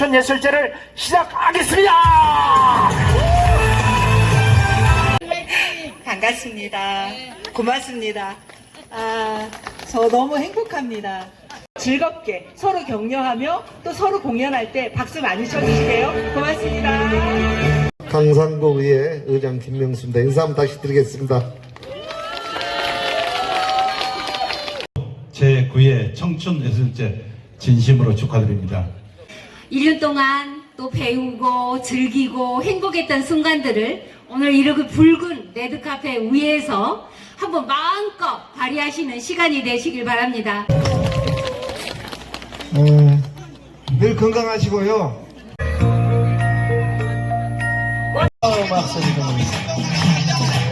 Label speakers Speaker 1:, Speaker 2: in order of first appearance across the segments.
Speaker 1: 청춘예술제를 시작하겠습니다.
Speaker 2: 반갑습니다. 고맙습니다. 아, 저 너무 행복합니다. 즐겁게 서로 격려하며 또 서로 공연할 때 박수 많이 쳐주시게요. 고맙습니다.
Speaker 3: 강산구의회 의장 김명수입니다. 인사 한번 다시 드리겠습니다.
Speaker 4: 제9회 청춘예술제 진심으로 축하드립니다.
Speaker 5: 1년 동안 또 배우고 즐기고 행복했던 순간들을 오늘 이렇게 붉은 레드카페 위에서 한번 마음껏 발휘하시는 시간이 되시길 바랍니다.
Speaker 3: 음, 늘 건강하시고요. 박수 드립니다.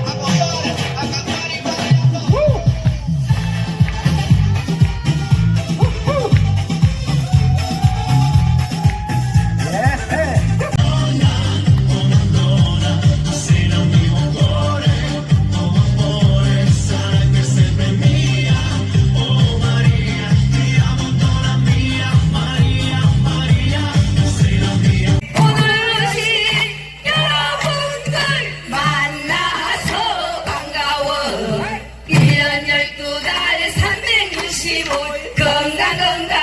Speaker 6: 365일 건강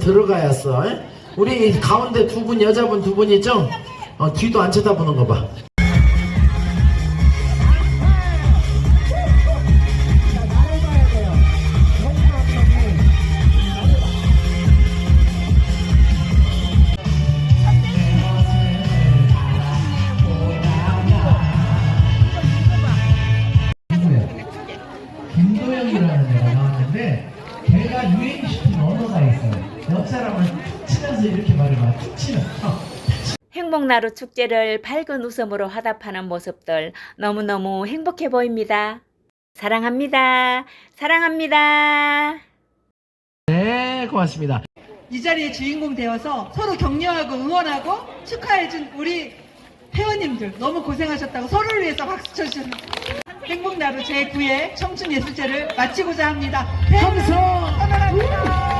Speaker 1: 들어가야 써. 에? 우리 가운데 두 분 여자분 두 분 있죠? 어, 뒤도 안 쳐다보는 거 봐. 툭 치면서 이렇게 말해봐. 툭 치면. 어.
Speaker 7: 행복나루 축제를 밝은 웃음으로 화답하는 모습들 너무너무 행복해 보입니다. 사랑합니다. 사랑합니다.
Speaker 1: 네, 고맙습니다.
Speaker 2: 이 자리의 주인공 되어서 서로 격려하고 응원하고 축하해준 우리 회원님들 너무 고생하셨다고 서로를 위해서 박수 쳐주셔서 행복나루 제9회 청춘예술제를 마치고자 합니다. 함성! 사랑합니다.